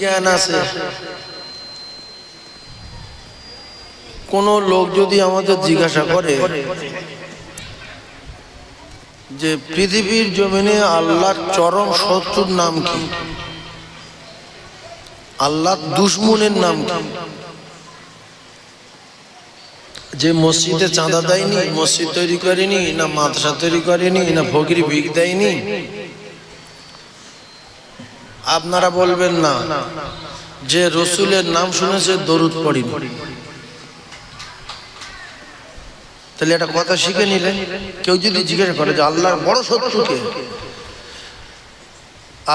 জ্ঞান আছে। কোন লোক যদি আমাদের জিজ্ঞাসা করে যে পৃথিবীর জমিনে আল্লাহর চরম শত্রুর নাম কি? আল্লাহর দুশ্মনের নাম কি? যে মসজিদে চাঁদা দেয়নি, মসজিদ তৈরি করেনি, না মাদ্রাসা তৈরি করেনি, না ফকির ভিক দেয়নি আপনারা বলবেন না। যে রসুলের নাম শুনেছে দরুদ পড়িনি তাহলে একটা কথা শিখে নিলেন, কেউ যদি জিজ্ঞাসা করে যে আল্লাহর বড় শত্রুকে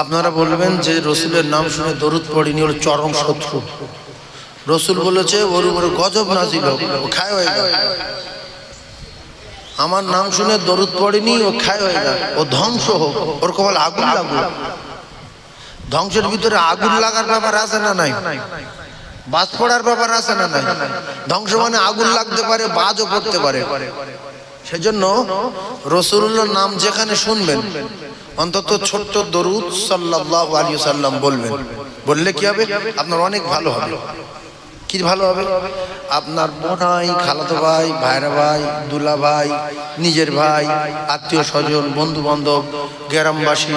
আপনারা বলবেন যে রসুলের নাম শুনে দরুদ পড়িনি ওর চরম শত্রু। রসুল বলেছে, ওর উপরে গজব নাজিল ও খায় হয়ে গেল আমার নাম শুনে দরুদ পড়েনি ও খায় হয়ে গেল ও ধ্বংস হোক, ওর কপাল আগুন লাগুক ধ্বংসের ভিতরে আগুন লাগার ব্যাপার আছে না নাই? বাজ পড়ার ব্যাপার আছে না নাই? ধ্বংস মানে আগুন লাগতে পারে, বাজও পড়তে পারে। সেজন্য রসুল্লাহর নাম যেখানে শুনবেন, অন্তত ছোট্ট দরুদ সাল্লাল্লাহু আলাইহি সাল্লাম বলবেন। বললে কি হবে? আপনার অনেক ভালো হবে। কি ভালো হবে? আপনার বোনাই খালাতো ভাই, ভাইরা ভাই, দুলা ভাই, নিজের ভাই, আত্মীয় স্বজন বন্ধু বান্ধব গ্রামবাসী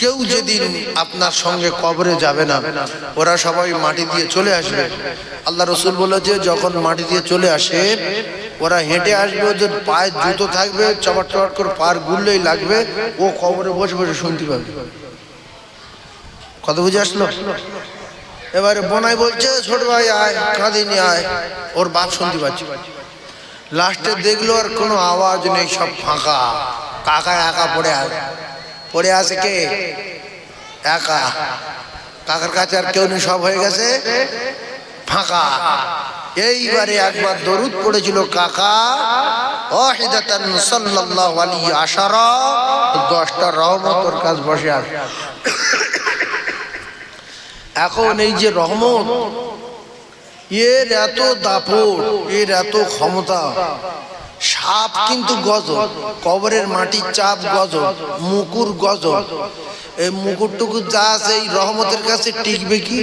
কেউ যেদিন আপনার সঙ্গে কবরে যাবে না, ওরা সবাই মাটি দিয়ে চলে আসবে। আল্লাহ রসুল বলেছে যখন মাটি দিয়ে চলে আসে, ওরা হেঁটে আসবে, ওদের পায়ে জুতো থাকবে চপাট চপাট করে পার গুললেই লাগবে, ও কবরে বসে বসে শুনতে পাবে। কত বুঝে আসলো? এবারে বনাই বলছে, ছোট ভাই, আয়, কাঁদিনি, আয়। ওর বাপ শুনতে পাচ্ছি। লাস্টে দেখল আর কোনো আওয়াজ নেই, সব ফাঁকা। কাকা একা পড়ে আছে। পড়ে আছে কে? একা। কাকার কাছে আর কেউ নেই, সব হয়ে গেছে? ফাঁকা। এইবারে একবার দরুদ পড়েছিল কাকা। আশারা। কাছে বসে এখন এই যে রহমত, এর এত দাপট, এর এত ক্ষমতা সাপ কিন্তু গজ কবরের মাটির চাপ গজ মুকুর গজ এই মুকুর টুকুর যা আছে এই রহমতের কাছে টিকবে কি?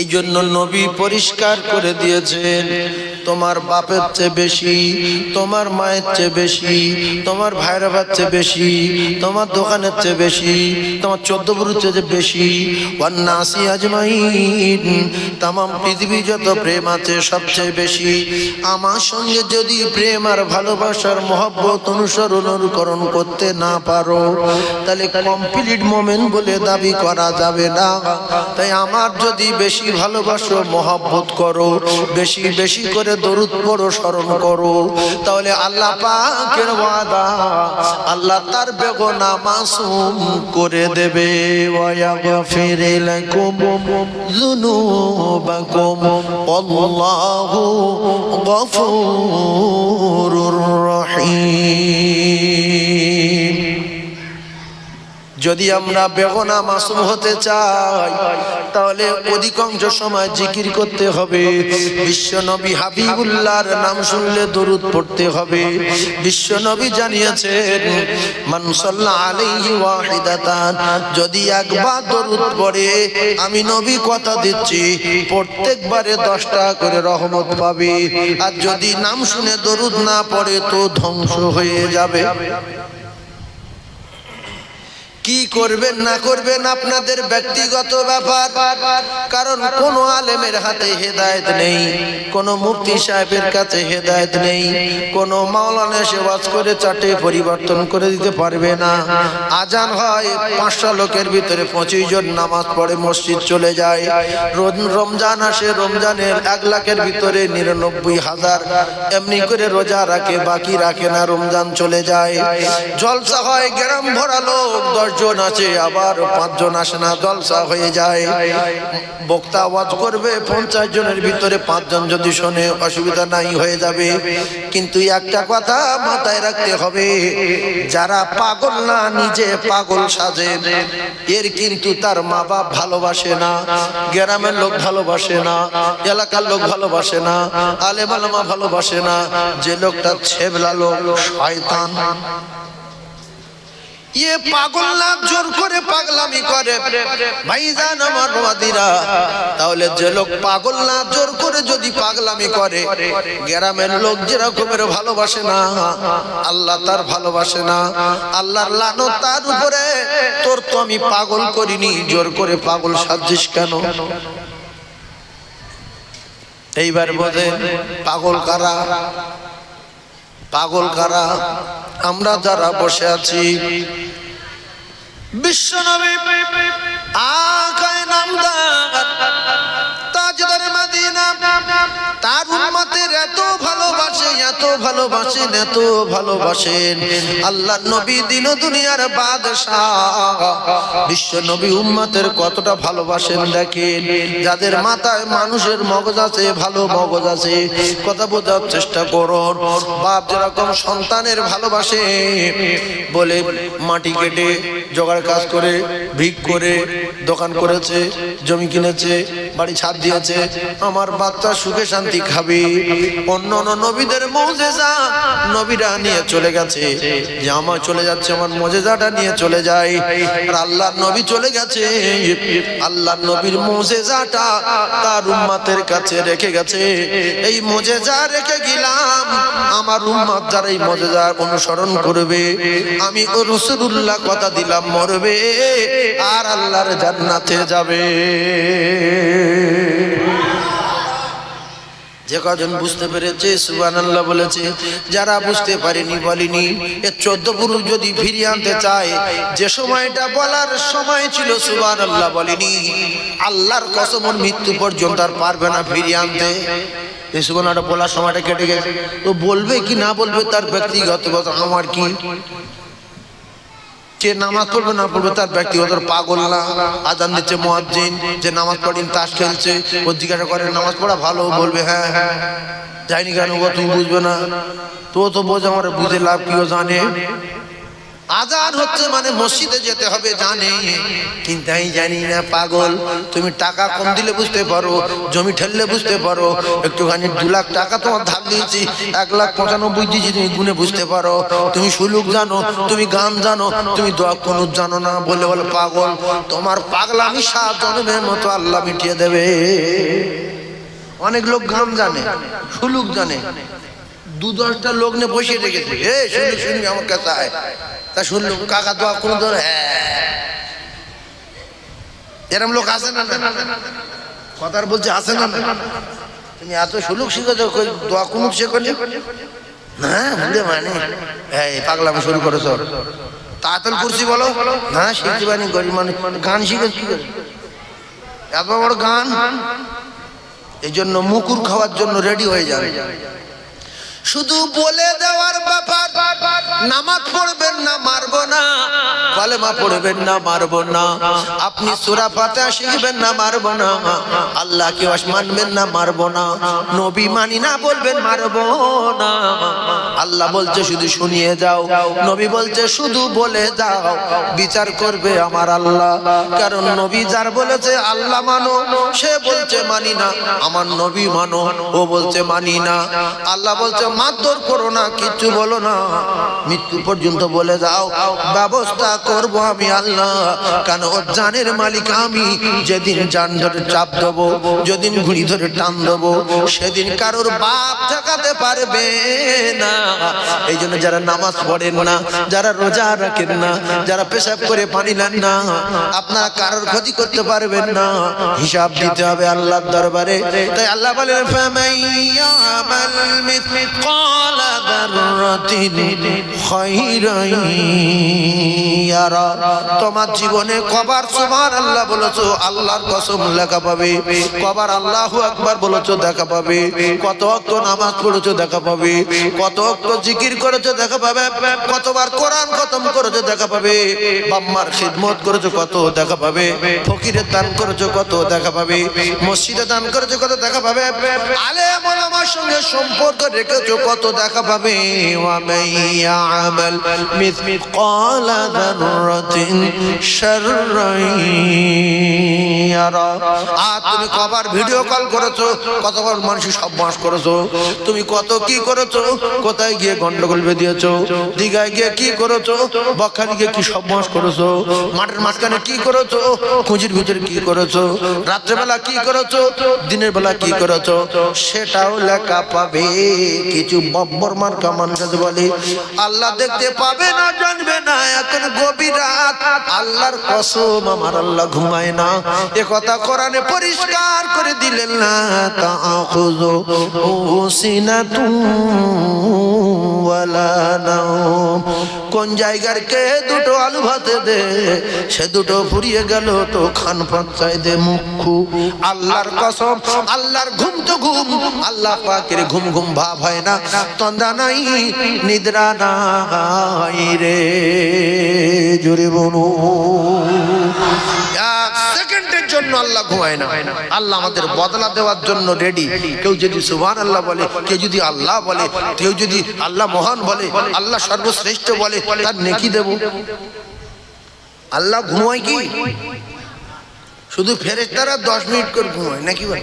এই জন্য নবী পরিষ্কার করে দিয়েছেন, তোমার বাপের চেয়ে বেশি, তোমার মায়ের চেয়ে বেশি, তোমার ভাইয়ের চেয়ে বেশি, তোমার দোকানের চেয়ে বেশি, তোমার চোদ্দ গুরুর চেয়ে বেশি। ওয়ান্নাসি আজমাইন, তামাম পৃথিবী যত প্রেম আছে সবচেয়ে বেশি। আমার সঙ্গে যদি প্রেম আর ভালোবাসার মহব্বত অনুসরণ অনুকরণ করতে না পারো, তাহলে কমপ্লিট মোমেন্ট বলে দাবি করা যাবে না। তাই আমার যদি বেশি ভালোবাসো, মহাব্বত করো, বেশি বেশি করে দরুদ পড়ো, স্মরণ করো। তাহলে আল্লাহ পাকের ওয়াদা, আল্লাহ তার বেগনা মাসুম করে দেবে। আল্লাহু রহিম। যদি আমরা বেগনা মাসুম হতে চাই, তাহলে অধিকাংশ সময় জিকির করতে হবে। বিশ্বনবী হাবিবুল্লাহর নাম শুনলে দরুদ পড়তে হবে। বিশ্বনবী জানিয়েছেন, মান সাল্লা আলাইহি ওয়াহিদাতান, যদি একবার দরুদ পড়ে, আমি নবী কথা দিচ্ছি, প্রত্যেকবারে দশটা করে রহমত পাবে। আর যদি নাম শুনে দরুদ না পড়ে, তো ধ্বংস হয়ে যাবে। কি করবেন না করবেন আপনাদের ব্যক্তিগত ব্যাপার। কারণ কোন আলেমের হাতে হেদায়েত নেই, কোন মুফতি সাহেবের কাছে হেদায়েত নেই, কোন মাওলানা সেবাজ করে চাটে পরিবর্তন করে দিতে পারবে না। আজান হয় পাঁচশো লোকের ভিতরে পঁচিশ জন নামাজ পড়ে মসজিদ চলে যায়। রমজান আসে, রমজানের এক লাখের ভিতরে নিরানব্বই হাজার এমনি করে রোজা রাখে, বাকি রাখে না, রমজান চলে যায়। জলসা হয়, গ্রাম ভরা লোক দশজন আছে, আবার পাঁচজন আসে না, জলসা হয়ে যায়। বক্তা আওয়াজ করবে, পঞ্চাশ জনের ভিতরে পাঁচজন যদি শোনে, অসুবিধা নাই, হয়ে যাবে। কিন্তু একটা কথা মাথায় রাখতে হবে, যারা পাগল না, নিজে পাগল সাজে। এর কিন্তু তার মা বাপ ভালোবাসে না, গ্রামের লোক ভালোবাসে না, এলাকার লোক ভালোবাসে না আলে মালামা ভালোবাসে না, যে লোকটা ছেবলা লোক, শয়তান। ইয়ে পাগল না জোর করে পাগলামি করে। ভাইজান আমার বাদিরা, তাহলে যে লোক পাগল না জোর করে যদি পাগলামি করে, গ্রামের লোক যেরকমের ভালোবাসে না, আল্লাহ তার ভালোবাসে না, আল্লাহর লানো তার উপরে, তোর তো আমি পাগল করিনি, জোর করে পাগল সাজিস কেন? এইবার বোঝেন পাগল কারা? পাগল কারা? আমরা যারা বসে আছি বিশ্বনবী আকায় নামদার এত ভালোবাসেন এত ভালোবাসেন। আল্লাহ নবী দিন দুনিয়ার বাদশাহ। বিশ্ব নবী উম্মতের কতটা ভালোবাসেন দেখেন। যাদের মাথায় মানুষের মগজ আছে, ভালো মগজ আছে, কথা বোঝার চেষ্টা করুন। বাপ যেরকম সন্তানের ভালোবাসে, বলে মাটি কেটে জোগাড় কাজ করে, ভিক করে দোকান করেছে, জমি কিনেছে, বাড়ি ছাদ দিয়েছে, আমার বাচ্চা সুখে শান্তি খাবে। অন্য অন্য নবীদের মজেজা, নবীরা নিয়ে চলে গেছে। যে আমার চলে যাচ্ছে, আমার মজেজাটা নিয়ে চলে যায় আর আল্লাহর নবী চলে গেছে। আল্লাহর নবীর মজেজাটা তার উম্মাতের কাছে রেখে গেছে। এই মজেজা রেখে গেলাম। আমার উম্মাত যারা এই মজেজা অনুসরণ করবে, আমি ও রসুল্লাহ কথা দিলাম, মরবে, আর আল্লাহর জান্নাতে যাবে। যে কজন বুঝতে পেরেছে সুবান আল্লাহ বলেছে, যারা বুঝতে পারেনি বলেনি। এ চোদ্দ পুরুষ যদি ফিরিয়ে আনতে চায়, যে সময়টা বলার সময় ছিল সুবান আল্লাহ বলেনি। আল্লাহর কসম মৃত্যু পর্যন্ত আর পারবে না ফিরিয়ে আনতে। এই সুবানটা বলার সময়টা কেটে গেছে। তো বলবে কি না বলবে তার ব্যক্তিগত কথা। আমার কি? কে নামাজ পড়বে না পড়বে তার ব্যক্তিগত পাগল না। আজান দিচ্ছে মহাজিন যে নামাজ পড়েন তাস খেলছে, ও জিজ্ঞাসা করে, নামাজ পড়া ভালো? বলবে হ্যাঁ হ্যাঁ। যাইনি কেন ও তুমি বুঝবে না। তো তো বোঝ, আমার বুঝে লাভ কেউ জানে। আজান হচ্ছে মানে মসজিদে যেতে হবে, জানে। কিন্তু আমি জানি না, পাগল। তুমি টাকা কম দিলে বুঝতে পারো, জমি ঠেললে বুঝতে পারো। একটুখানি দু লাখ টাকা তোমার ধার দিয়েছি, এক লাখ পঁচানব্বই দিয়েছি, তুমি গুনে বুঝতে পারো। তুমি সুলুক জানো, তুমি গান জানো, তুমি দোয়া কোনুত জানো না বলে বলে পাগল। তোমার পাগলামি সাত জন্মের মতো আল্লাহ মিটিয়ে দেবে। অনেক লোক গান জানে, সুলুক জানে। দু দশটা লোক নিয়ে বসে রেখেছে এ শুনলি শুনবি আমার কাছে আয় তা শুনলুম কাকা দোয়া কোনো ধর হ্যাঁ এরম লোক আছে না? কথার বলছে আছে না? তুমি এত সুলুক শিখেছো দোয়া শেখনি হ্যাঁ মানে এই পাগলামি শুরু করেছ তাতল কুরসি বলো না শিখতে পারিনি গরিব মানুষ গান শিখেছ কি করে এত বড় গান এই জন্য মুকুর খাওয়ার জন্য রেডি হয়ে যাবে শুধু বলে দেওয়ার ব্যাপার নামাজ পড়বেন না, মারবো না। কলেমা পড়বেন না, মারবো না। আপনি সুরা ফাতিহা শিখবেন না, মারবো না। আল্লাহ কি মানবেন না, মারবো না। নবী মানি না বলবেন, মারবো না। আল্লাহ বলছে, শুধু শুনিয়ে যাও। নবী বলছে, শুধু বলে যাও। বিচার করবে আমার আল্লাহ। কারণ নবী যার বলেছে, আল্লাহ মানো। সে বলছে, মানি না। আমার নবী মানো, ও বলছে, মানি না। আল্লাহ বলছে, মারধর করো না, কিচ্ছু বলো না। মৃত্যু পর্যন্ত বলে যাও ব্যবস্থা করব আমি আল্লাহ। কেন ওর জানের মালিক আমি? যেদিন জান ধরে চাপ দেবো, যেদিন ঘুড়ি ধরে টান দেবো, সেদিন কারোর বাপ ঠেকাতে পারবে না। এই জন্য যারা নামাজ পড়েন না, যারা রোজা রাখেন না, যারা পেশাব করে পানি নেন না, আপনারা কারোর ক্ষতি করতে পারবেন না। হিসাব দিতে হবে আল্লাহর দরবারে। তাই আল্লাহ বলেন মিথকাল যাররাতিন খাইরান ইয়ারা তোমার জীবনে কবার সুবহানাল্লাহ বলেছ, আল্লাহর কসম লেখা পাবে। কবার আল্লাহু আকবার বলেছ, দেখা পাবে। কত অক্ত নামাজ পড়েছো, দেখা পাবে। কত অক্ত জিকির করেছ, দেখা পাবে। কতবার কোরআন খতম করেছ, দেখা পাবে। বাম্মার খিদমত করেছ, কত দেখা পাবে। ফকিরের দান করেছ, কত দেখা পাবে। মসজিদে দান করেছ, কত দেখা পাবে। আলেম ওলামার সঙ্গে সম্পর্ক রেখেছো, কত দেখা পাবে। يعمل مثقال ذرة شرا يرى আর তুমি কবার ভিডিও কল করেছো কতবার মানুষ সব মাস করেছো তুমি কত কি করেছো কোথায় গিয়ে গন্ডগোল বেঁধিয়েছো দীঘায় গিয়ে কি করেছো বকখালি গিয়ে কি সব মাস করেছো মাঠের মাঝখানে কি করেছো খুঁজির ভিতরে কি করেছো রাত্রেবেলা কি করেছো দিনের বেলা কি করেছো সেটাও লেখা পাবে কিছু বব্বর মার্কা মানুষ আছে বলে আল্লাহ দেখতে পাবে না, জানবে না। এখন গভীর রাত। আল্লাহর কসম, আমার আল্লাহ ঘুমায় না। এ কথা কোরআনে পরিষ্কার করে দিলেন না তা কোন জায়গার কে দুটো আলু ভাতে দে, সে দুটো ফুরিয়ে গেল তো খান পাচ্ছাই দে মুখু। আল্লাহর কসম, আল্লাহর ঘুম তো ঘুম। আল্লাহ পাকের ঘুম ঘুম ভাব হয় না। তন্দা নাই, নিদ্রা নাই রে, জোরে সেকেন্ডের জন্য আল্লাহ ঘুমায় না। আল্লাহ আমাদের বদলা দেওয়ার জন্য রেডি কেউ যদি আল্লাহ বলে, কেউ যদি আল্লাহ বলে, কেউ যদি আল্লাহ মহান বলে, আল্লাহ সর্বশ্রেষ্ঠ বলে, তার নেকি দেব? আল্লাহ ঘুমায় কি? শুধু ফেরেশতারা দশ মিনিট করে ঘুমায়, নাকি ভাই?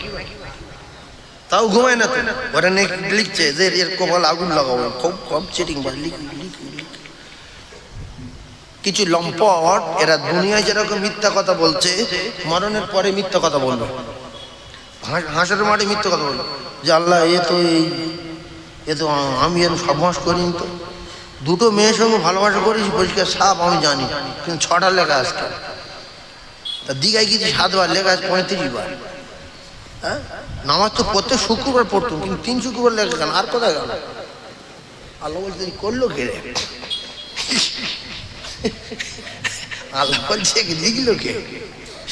তাও ঘুমায় না তো। ওরা লিখছে যে এর কপাল আগুন লাগাবো খুব কম চিটিং কিছু লম্পট, এরা দুনিয়ায় যেরকম মিথ্যা কথা বলছে, মরণের পরে মিথ্যা কথা বলবে। হাঁসের মাঠে মিথ্যা কথা বলবে। যে আল্লাহ, এ তো এই, এ তো আমি এর সবমাস করিনি তো। দুটো মেয়ের সঙ্গে ভালোবাসা করেছি পরিষ্কার সাপ আমি জানি, কিন্তু ছটা লেখা আসতো তা দীঘায় কিছু সাতবার লেখা আছে পঁয়ত্রিশ বার হ্যাঁ নামাজ তো প্রত্যেক শুক্রবার পড়তো, কিন্তু তিন শুক্রবার লেখা কেন? আর কোথায় গেল? আল্লাহ বলছে করল কে রে? আল্লাহ বলছে লিখলো কে?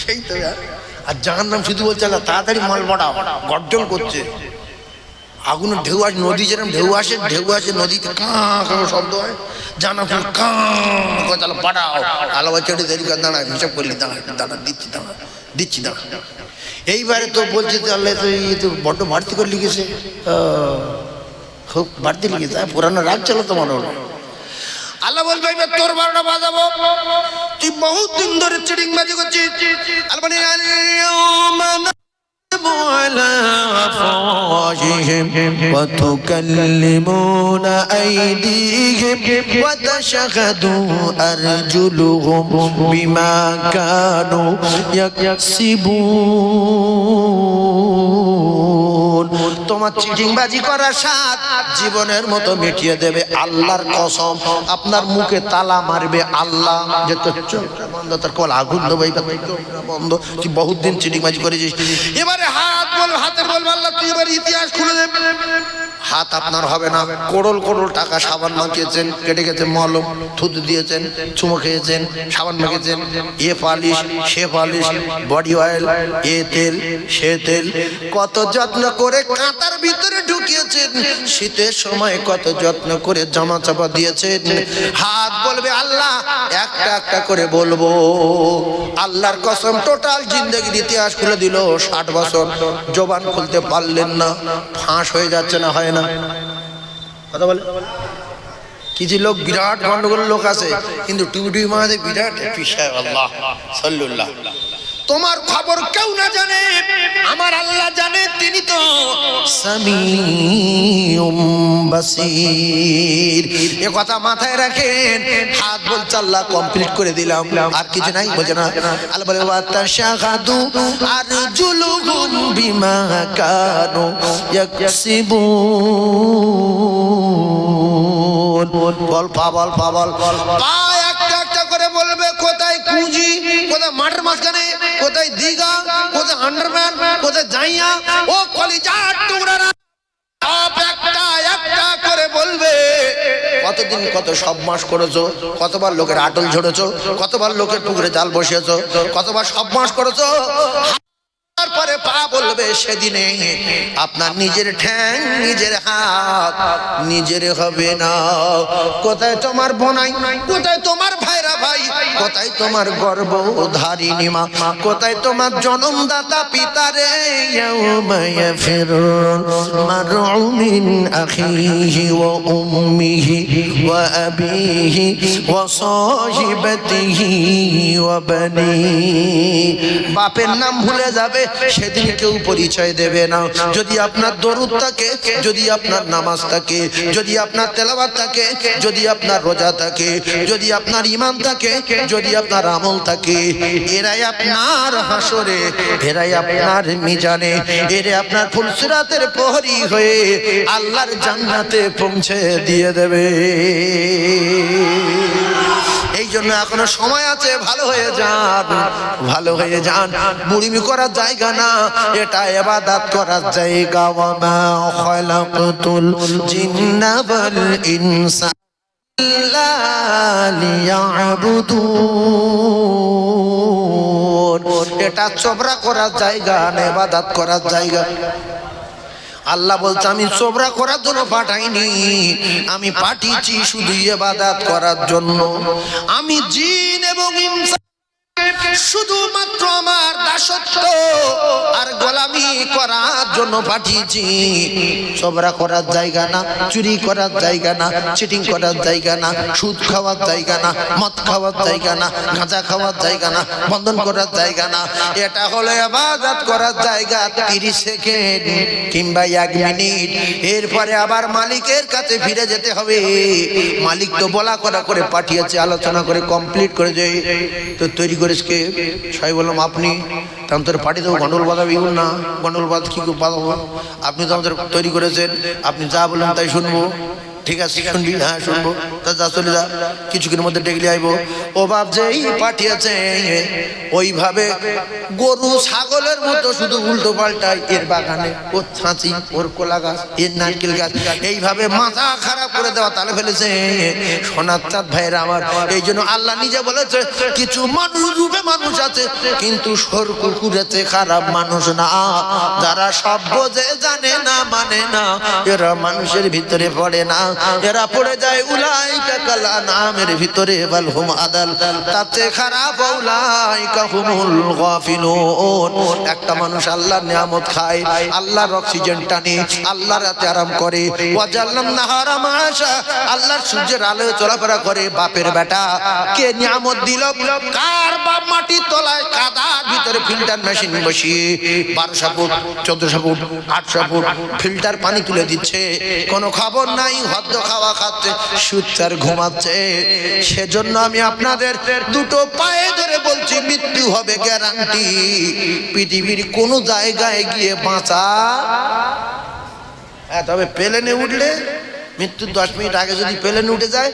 সেই তো আর। আর জাহান নাম শুধু বলছে, আল্লাহ, তাড়াতাড়ি মাল বাড়াও, গর্জন করছে। আগুনের ঢেউ আসে, নদী যেরকম ঢেউ আসে ঢেউ আসে নদীতে কাঁ শব্দ হয়। জানা ফুল কাঁ তাহলে বাড়াও আল্লাহ বলছে দেরি করে দাঁড়া, হিসাব করলি, দাঁড়া দাঁড়া, দিচ্ছি দাঁড়া দিচ্ছি, দাঁড়া। এইবারে তো বলছে তাহলে তো এই তো বড্ড বাড়তি করে লিখেছে। খুব বাড়তি লিখেছে। পুরানো রাগ চলো তো মনে হলো আল্লাহ বলবে তোর বারোটা বাজাবো। তুই বহুত দিন ধরে চিড়িং বাজি করছিস আল্লাহ বলে, "আল-ইয়াওমা নাখতিমু আলা আফওয়াহিহিম ওয়া তুকাল্লিমুনা আইদিহিম ওয়া তোমার চিটিংবাজি করার স্বাদ জীবনের মতো মিটিয়ে দেবে আল্লাহর কসম। আপনার মুখে তালা মারবে আল্লাহ। যে তোর বন্ধ, তোর কল আগুন দেবো চোখটা বন্ধ। তুই বহুত দিন চিটিংবাজি করেছিস। এবারে হাত বল হাতের বলবে আল্লাহ তুই এবার ইতিহাস খুলে দেবে হাত আপনার হবে না। করোল করোল টাকা সাবান মাখিয়েছেন, কেটে গেছে মলম থুতু দিয়েছেন, চুমো খেয়েছেন, সাবান মেখেছেন এ পালিশ, সে পালিশ, বডি অয়েল, এ তেল, সে তেল। কত যত্ন করে কাঁটার ভিতরে ঢুকিয়েছেন। শীতের সময় কত যত্ন করে জামা চাপা দিয়েছেন। হাত বলবে, আল্লাহ, একটা একটা করে বলব। আল্লাহর কসম, টোটাল জিন্দগির ইতিহাস খুলে দিল ষাট বছর। জবান খুলতে পারলেন না। ফাঁস হয়ে যাচ্ছে না, হয় না। কথা বলে? কিছু লোক, বিরাট গন্ডগোল লোক আছে, কিন্তু টুবি মাঝে বিরাট পিসায়, আল্লাহ, সাল্লুল্লাহ। তোমার খবর কেউ না জানে আমার আল্লাহ জানে তিনি তো এ কথা মাথায় রাখেন হাত বলছে আল্লাহ কমপ্লিট করে দিলাম আর কিছু নাই বোঝে না। আল্লাহ বলে ওয়াতাশাহাদু আরজুলুহুম বিমা কানু ইয়াকসিবুন। বল পাবল পাবল পা একটা একটা মাঠের মাঝখানে কোথায় দিঘা, কোথায় আন্ডারম্যান, কোথায় জাইয়া? ও কলিজার টুকরারা। একটা করে বলবে, কতদিন কত সব মাস করেছ? কতবার লোকের আটল ঝরেছো? কতবার লোকের পুকুরে জাল বসিয়েছো? কতবার সব মাস করেছ? তারপরে পা বলবে সেদিনে, আপনার নিজের ঠ্যাং, নিজের হাত, নিজের হবে না। কোথায় তোমার বোনাই, কোথায় তোমার ভাইরা ভাই, কোথায় তোমার গর্ব ধারিণী মা, কোথায় তোমার জনমদাতা পিতারে ইয়াউমা ইয়াফিরুল মারউ মিন আখিহি ওয়া উম্মিহি ওয়া আবিহি ওয়া সাহিবাতিহি ওয়া বানি বাপের নাম ভুলে যাবে সেদিন কেউ পরিচয় দেবে না। যদি আপনার দরুদ থাকে, যদি আপনার নামাজ থাকে, যদি আপনার তেলাবাত থাকে, যদি আপনার রোজা থাকে, যদি আপনার ইমান থাকে, যদি আপনার আমল থাকে, এরাই আপনার হাসরে, এরাই আপনার মিজানে এরে আপনার ফুলসিরাতের প্রহরী হয়ে আল্লাহর জান্নাতে পৌঁছে দিয়ে দেবে। এই জন্য এখনও সময় আছে, ভালো হয়ে যান, ভালো হয়ে যান। বুড়িমি করার জায়গা না, এটা এবাদাত করার জায়গা। ওয়ামা খালাকতুল জিন্না ওয়াল ইনসা এটা চবরা করার জায়গা না, এবাদাত করার জায়গা। আল্লাহ বলছে আমি চোবরা করার জন্য পাঠাইনি। আমি পাঠিয়েছি শুধু ইবাদাত করার জন্য। আমি জিন এবং ইনসান শুধুমাত্র আমার দাসত্ব আর গোলামি করার জন্য পাঠিয়েছি। সবরা করার জায়গা না, চুরি করার জায়গা না চিটিং করার জায়গা না, সুদ খাওয়ার জায়গা না, মদ খাওয়ার জায়গা না, গাঁজা খাওয়ার জায়গা না, বন্ধন করার জায়গা না। এটা হলো করার জায়গা, তিরিশ সেকেন্ড কিংবা এক মিনিট। এরপরে আবার মালিকের কাছে ফিরে যেতে হবে। মালিক তো বলা করা করে পাঠিয়েছে, আলোচনা করে কমপ্লিট করে যে, তো তৈরি করিস সবাই বললাম আপনি তখন তোর দেবো গন্ডল বাঁধাবি? না। গন্ডল বাদ কী বাঁধাবো? আপনি তো আমাদের তৈরি করেছেন। আপনি যা বললেন তাই শুনব। ঠিক আছে শুনবি? হ্যাঁ শুনব। তা যা চলে যা কিছুক্ষণের মধ্যে ডেকে আইবো। ও বাপ যেই পাঠিয়েছে ওইভাবে গরু ছাগলের মতো শুধু উল্টো পাল্টায় এর বাগানে। ওর ছাঁচি ওর কোলা গাছ এর নারকেল গাছ এইভাবে মাথা খারাপ করে দেওয়া তালে ফেলেছে। সোনার চাঁদ ভাইয়েরা আমার এই জন্য আল্লাহ নিজে বলেছে কিছু মানুষ রূপে মানুষ আছে কিন্তু সর কুকুরেছে খারাপ মানুষ না। যারা সব বোঝে জানে না মানে না এরা মানুষের ভিতরে পড়ে না। এরা পড়ে যায় উলাই কালা নামের ভিতরে, বাল হুম আদাল। তাতে খারাপ উলাই কাহুমুল গাফিলুন। একটা মানুষ আল্লাহর নিয়ামত খায়, আল্লাহর অক্সিজেন টানে আল্লাহর রাতে আরাম করে। ওয়াজাল্লাম নাহারা মাশা আল্লাহর সূর্যের আলোয় চলাফেরা করে বাপের বেটা। কে নিয়ামত দিল? কার বাপ মাটির তলায় কাদার ভিতরে ফিল্টার মেশিন বসিয়ে। বারোশো ফুট, চোদ্দশো ফুট, আটশো ফুট ফিল্টার পানি তুলে দিচ্ছে। কোনো খবর নাই হদ্দ খাওয়া খাচ্ছে, সুচ্চার ঘুমাচ্ছে। সেজন্য আমি আপনাদের দুটো পায়ে ধরে বলছি, মৃত্যু হবে গ্যারান্টি পৃথিবীর কোন জায়গায় গিয়ে বাঁচা। হ্যাঁ তবে প্লেনে উঠলে মৃত্যুর দশ মিনিট আগে যদি প্লেনে উঠে যায়,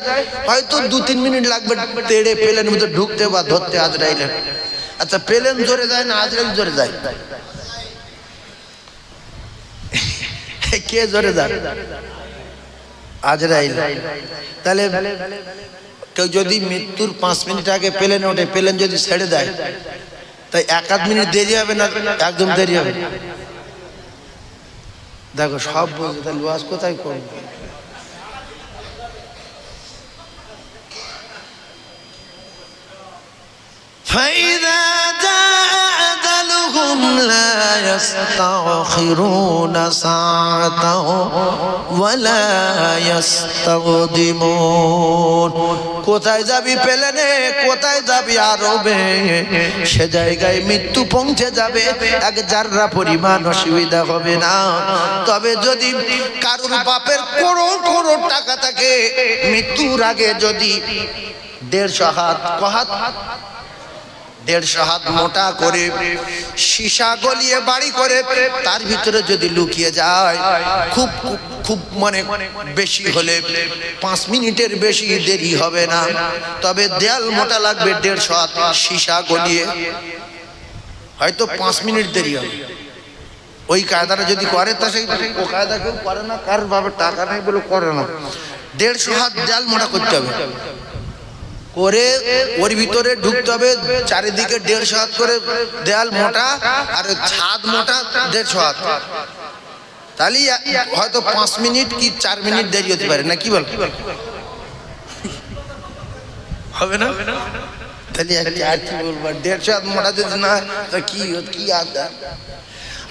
হয়তো দু তিন মিনিট লাগবে তেড়ে প্লেনের মধ্যে ঢুকতে বা ধরতে আজরাইলের। আচ্ছা প্লেন জোরে যায় না, আজরাইল জোরে যায়? কে জোরে যায়? আজরাইল। তাহলে কেউ যদি মৃত্যুর পাঁচ মিনিট আগে পেলেন ওঠে, পেলেন যদি ছেড়ে দেয়। তাই এক আধ মিনিট দেরি হবে না, একদম দেরি হবে। দেখো, সব বলছে তাহলে ওয়াজ কোথায় করব? فإذا جاء أجلهم لا يستأخرون ساعة ولا يستقدمون কোথায় যাবি পেলেনে কোথায় যাবি আরবে সে জায়গায় মৃত্যু পৌঁছে যাবে এক যাররা পরিমাণ অসুবিধা হবে না তবে যদি কারোর বাপের করোড় করোড় টাকা থাকে মৃত্যুর আগে যদি দেড়শো হাত কহাত দেড়শো হাত মোটা করে সীসা গলিয়ে বাড়ি করে, তার ভিতরে যদি লুকিয়ে যায়, খুব খুব- মানে বেশি হলে পাঁচ মিনিটের বেশি দেরি হবে না। তবে দেয়াল মোটা লাগবে দেড়শো হাত সীসা গলিয়ে। হয়তো পাঁচ মিনিট দেরি হবে। ওই কায়দাটা যদি করে, তা সেই ও কায়দা কেউ করে না কার ভাবে টাকা নেই বলে করে না। দেড়শো হাত দেয়াল মোটা করতে হবে। করে ওর ভিতরে ঢুকতে হবে, চারিদিকে দেড়শো হাত করে দেয়াল মোটা আর ছাদ মোটা দেড়শো হাত তাহলে হয়তো পাঁচ মিনিট কি চার মিনিট দেরি হতে পারে, না কি বল? হবে না? তাহলে আর কি- বলব? দেড়শো হাত মোটা যদি না কি কি আদা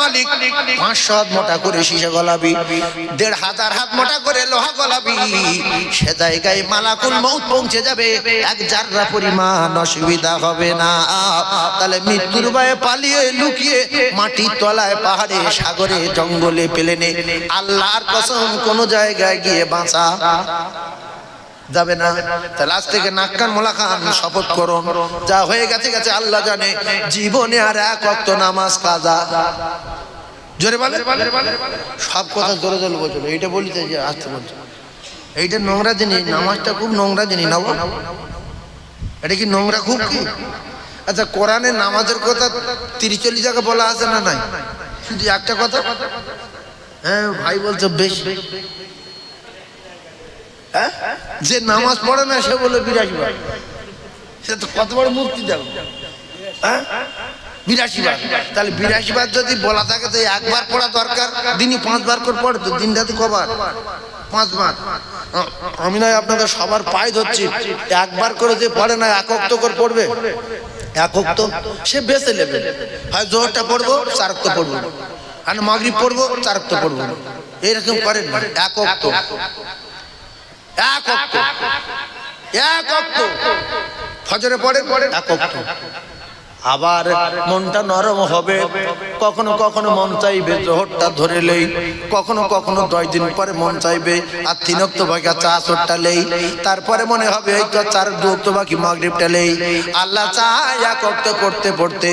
মালিক হাত মোটা করে দেড় হাজার হাত মোটা করে লোহা সে জায়গায় মালাকুল মৌত পৌঁছে যাবে, এক পরিমাণ অসুবিধা হবে না। তাহলে মৃত্যুর পালিয়ে লুকিয়ে মাটির তলায় পাহাড়ে, সাগরে, জঙ্গলে পেলেনে আল্লাহর কসম, কোন জায়গায় গিয়ে বাঁচা যাবে না। তাহলে আজ থেকে নাক কান মোলা খান শপথ করুন। যা হয়ে গেছে গেছে, আল্লাহ জানে। জীবনে আর এক অক্ত নামাজ কাজা জোরে বলে? সব কথা জোরে জোরে বলছিল এইটা বলিতে যে আসতে বলছো। এইটা নোংরা জিনিস নামাজটা খুব নোংরা জিনিস না এটা কি নোংরা খুব কি? আচ্ছা কোরআনে নামাজের কথা তিরিশ চল্লিশ জায়গা বলা আছে না নাই? শুধু একটা কথা? হ্যাঁ ভাই বলছো বেশ। হ্যাঁ? যে নামাজ পড়ে না সে বলে বিরাশি বার সে তো কত বড় মূর্তি দেব হ্যাঁ? বিরাশি বার তাহলে বিরাশি বার যদি বলা থাকে তো একবার পড়া দরকার, দিনই পাঁচবার করে পড়ে তো দিন রাতে কবার? পাঁচবার। আমি নয়, আপনাদের সবার পায়ে ধরছি। একবার করে যে পড়ে না একক তো করে পড়বে? একক তো সে বেঁচে নেবে। হয় জোহরটা পড়ব চারক তো পড়ব। আর মাগরিব পড়ব চারক তো পড়ব। এরকম করেন না একক তো এক অক্ত। এক অক্ত। ফজরে পড়ে পড়ে এক অক্ত। আবার মনটা নরম হবে। কখনো কখনো মন চাইবে জোহরটা ধরে লেই। কখনো কখনো দশ দিন পরে মন চাইবে আর তিনক্ত ভাগা চা চোরটা লেই। তারপরে মনে হবে এই তো চার দুক্ত বাকি মাগরিবটা লেই। আল্লাহ চায় এক অক্ত পড়তে পড়তে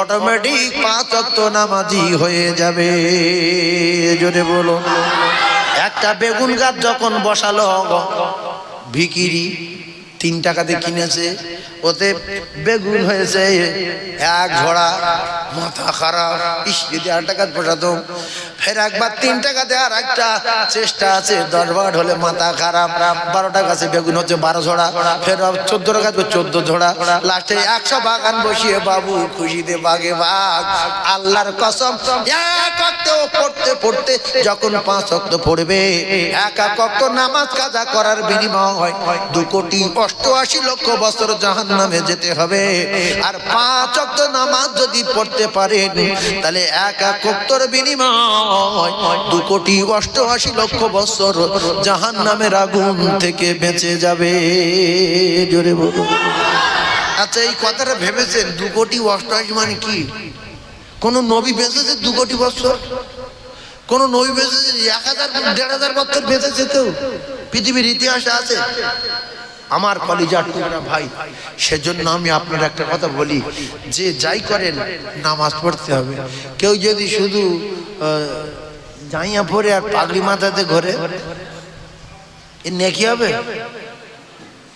অটোমেটিক পাঁচ অক্ত নামাজি হয়ে যাবে। জোরে বলো। একটা বেগুন গাছ যখন বসালো, ভিকিরি তিন টাকাতে কিনেছে, ওতে বেগুন হয়েছে, এক ঘোড়া মাথা খারাপ, ইস, যদি আর টাকা বসাতো ফের একবার তিন টাকা দেওয়ার একটা চেষ্টা আছে। দশ হলে মাথা খারাপ। বারোটা গাছে বেগুন হচ্ছে বারো ঝোড়া। ফের চোদ্দ টাকা চোদ্দ ঝোড়া। লাস্টে একশো বাগান বসিয়ে বাবু খুশিতে বাগে বাঘ আল্লাহর কসম, এক পড়তে পড়তে যখন পাঁচ অক্ত পড়বে, এক এক অক্ত নামাজ কাজা করার বিনিময় হয়। দু কোটি অষ্টআশি লক্ষ বছর জাহান নামে যেতে হবে। আর পাঁচ অক্ত নামাজ যদি পড়তে পারেন, তাহলে এক এক অক্তর বিনিময় দু কোটি অষ্টআশি লক্ষ বছর জাহান নামের আগুন থেকে বেঁচে যাবে। জোরে বলো আচ্ছা এই কথাটা ভেবেছেন? দু কোটি অষ্টআশি মানে কি? কোন নবী বেঁচেছে দু কোটি বছর? কোন নবী বেঁচেছে এক হাজার, দেড় হাজার বছর বেঁচেছে কেউ পৃথিবীর ইতিহাসে আছে। আমার কলিজার টুকরা ভাই। সেজন্য আমি আপনার একটা কথা বলি যে যাই করেন নামাজ পড়তে হবে। কেউ যদি শুধু জাইয়া পরে আর পাগড়ি মাথাতে ঘরে এ নেকি হবে?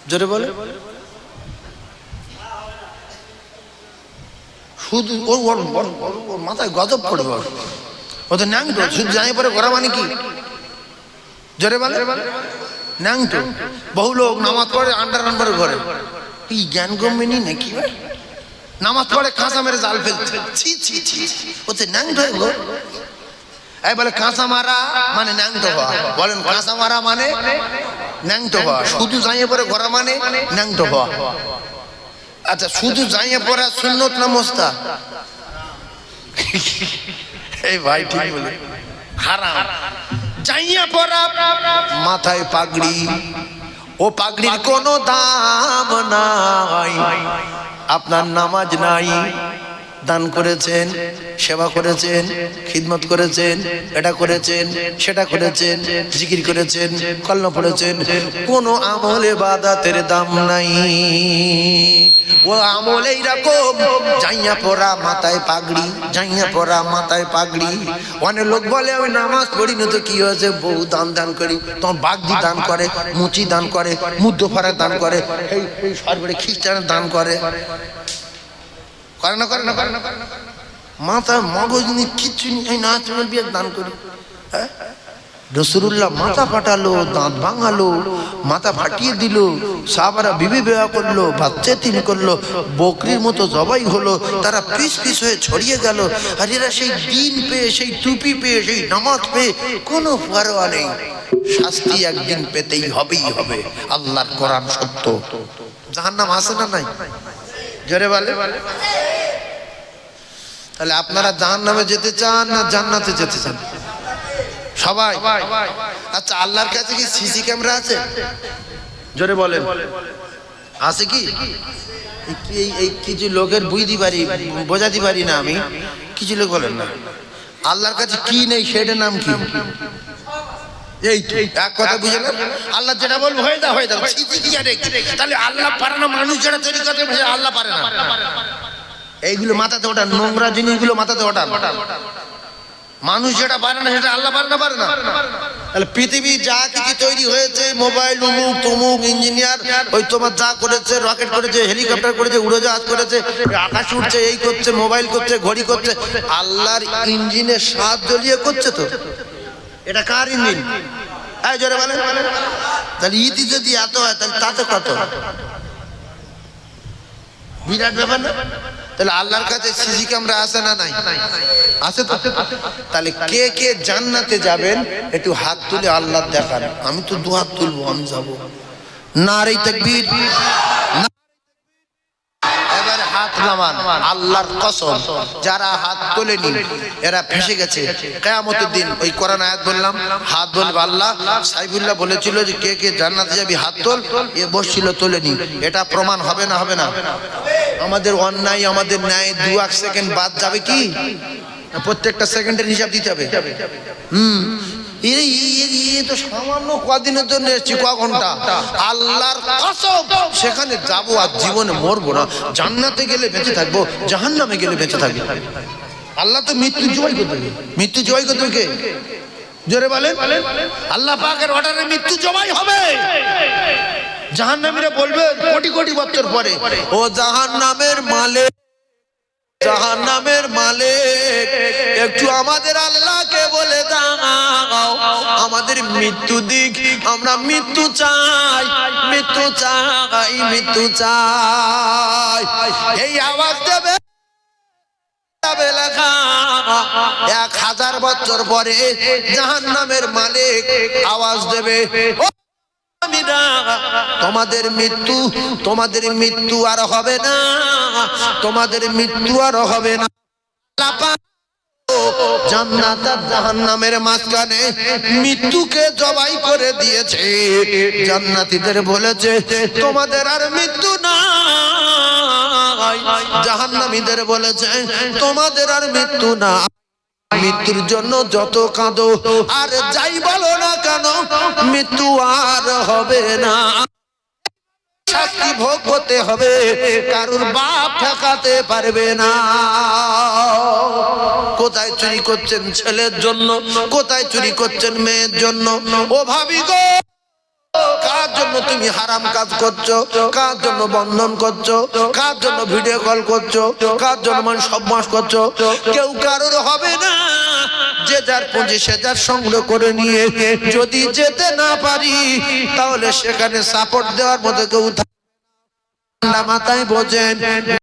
জোরে বলে শুধু ওর ওর ওর- ওর- ওর মাথায় গজব পড়বে। ও তো শুধু জানিয়ে পরে করা মানে কি? জোরে বলে ন্যাং তো বহু লোক নামাজ পড়ে আন্ডার আন্ডার ঘরে। কি জ্ঞান গম্যনি নাকি? নামাজ পড়ে, কাঁচা মেরে জাল ফেলছে। ছি ছি ছি ও তো ন্যাং তো গো। এই বলে, কাঁচা মারা মানে ন্যাংটো হওয়া। বলেন, কাঁচা মারা মানে ন্যাংটো হওয়া। শুধু জানিয়ে পরে ঘোরা মানে ন্যাংটো হওয়া। আচ্ছা শুধু জাইয়ে পড়া সুন্নত না মোস্তা এই ভাই ঠিক বলে। হারাম। জাইয়া পরা মাথায় পাগড়ি। ও পাগড়ির কোনো দাম নাই। আপনার নামাজ নাই। দান করেছেন, সেবা করেছেন, খিদমত করেছেন, এটা করেছেন, সেটা করেছেন, জিকির করেছেন কল্ল পড়েছেন কোনো আমলে বাদাতের দাম নাই। ও আমল এইরকম জাইয়া পড়া মাথায় পাগড়ি জাইয়া পড়া মাথায় পাগড়ি। অনেক লোক বলে আমি নামাজ পড়ি না তো কি হয়েছে? বহু দান দান করি তোমার বাগদি দান করে, মুচি দান করে মুদ্দ ফারা দান করে, এই সরকারি খ্রিস্টানের দান করে। করে না করে না করে না করে না? মাথা মগজ নিয়ে কিচ্ছু নেই। এই নাচ বিয়ে দান করি। হ্যাঁ? নসরুল্লাহ মাথা ফাটালো, দাঁত ভাঙালো, মাথা ফাটিয়ে দিল, সাহাবারা বিবি বেয়া করল, বাচ্চা তিন করল, বকরির মতো জবাই হলো, তারা পিস পিস হয়ে ছড়িয়ে গেল। আর এরা সেই দিন পেয়ে, সেই টুপি পেয়ে, সেই নামাজ পেয়ে কোনো পরোয়া নেই। শাস্তি একদিন পেতেই হবেই হবে। আল্লাহর কোরআন সত্য। জাহান্নাম আছে না নাই? জোরে বলে। তাহলে আপনারা জাহান্নামে যেতে চান না জান্নাতে যেতে চান? সবাই? আচ্ছা আল্লাহর কাছে কি সিসি ক্যামেরা আছে? জোরে বলেন। আছে কি? এই কিছু লোকের বুঝতে পারি বোঝাতে পারি না আমি। কিছু লোক বলেন না। আল্লাহর কাছে কি নেই সেটার নাম কি? এই এক কথা বুঝলেন আল্লাহ যেটা বলব হয়ে যা হয়ে যাবে। তাহলে আল্লাহ পারে না মানুষ যেটা তৈরি করতে আল্লাহ পারে না। এইগুলো মাথাতে ওঠান, নোংরা জিনিসগুলো মাথাতে ওঠান। মানুষ যেটা পারে না, সেটা আল্লাহ পারে না পারে না। তাহলে পৃথিবী যা কিছু তৈরি হয়েছে, মোবাইল, উমুক, তুমুক, ইঞ্জিনিয়ার, ওই তোমার যা করেছে, রকেট করেছে, হেলিকপ্টার করেছে, উড়োজাহাজ করেছে, আকাশ উঠছে এই করছে, মোবাইল করছে, ঘড়ি করছে, আল্লাহর ইঞ্জিনের সাত জ্বলিয়ে করছে তো। এটা কার ইঞ্জিন? এই জোরে তাহলে ইতি যদি এত হয়, তাহলে তাতে কত? বিরাট ব্যাপার না? তাহলে আল্লাহর কাছে সিসি ক্যামেরা আছে না নাই? আছে তো? তাহলে কে কে জান্নাতে যাবেন, একটু হাত তুলে আল্লাহ দেখান। আমি তো দু হাত তুলবো, আমি যাব। না রে তাকবীর আল্লাহর কসম, যারা হাত তোলেনি, এরা ফেসে গেছে। কেয়ামতের দিন ওই কোরআন আয়াত বললাম, হাত বলবে আল্লাহ। সাইফুল্লাহ বলেছিল যে কে কে জান্নাতে যাবি, হাত তোল। এ বসছিল তোলেনি। এটা প্রমাণ হবে না হবে না? আমাদের অন্যায়, আমাদের ন্যায় দু এক সেকেন্ড বাদ যাবে কি? প্রত্যেকটা সেকেন্ডের হিসাব দিতে হবে। হুম। সেখানে আর জীবনে মরবো না। জান্নাতে গেলে বেঁচে থাকব গেলে বেঁচে আল্লাহ তো মৃত্যু জয় করতে মৃত্যু জয় করতে কে? জোরে আল্লাহ পাকের অর্ডারে মৃত্যু জবাই হবে। জাহান্নামীরা বলবে, কোটি কোটি বছর পরে, ও জাহান্নামের মালে জাহান্নামের মালিক। একটু আমাদের আল্লাহকে বলে দাও। আমাদের মৃত্যু দিক, আমরা মৃত্যু চাই মৃত্যু চাই মৃত্যু চাই। এই আওয়াজ দেবে? এক হাজার বছর পরে জাহান্নামের মালিক আওয়াজ দেবে। তোমাদের মৃত্যু তোমাদের মৃত্যু আর হবে না। তোমাদের মৃত্যু আর হবে না। জবাই করে দিয়েছে। জান্নাতীদের বলেছে, তোমাদের আর মৃত্যু নাই। জাহান্নামীদের বলেছে, তোমাদের আর মৃত্যু না মৃত্যুর জন্য যত কাঁদো, আর যাই বলো না কেন, মৃত্যু আর হবে না। শাস্তি ভোগ করতে হবে, কারুর বাপ ঠেকাতে পারবে না। কোথায় চুরি করছেন ছেলের জন্য, কোথায় চুরি করছেন মেয়ের জন্য? ও ভাবি গো। কার জন্য তুমি হারাম কাজ করছ? কার জন্য বন্ধন করছ? কার জন্য ভিডিও কল করছ? কার জন্য মানে সব মাস করছ? কেউ কারোর হবে না। যে যার পুঁজি সে যার সংগ্রহ করে নিয়ে যদি যেতে না পারি, তাহলে সেখানে সাপোর্ট দেওয়ার মতো কেউ মাথায় বোঝেন।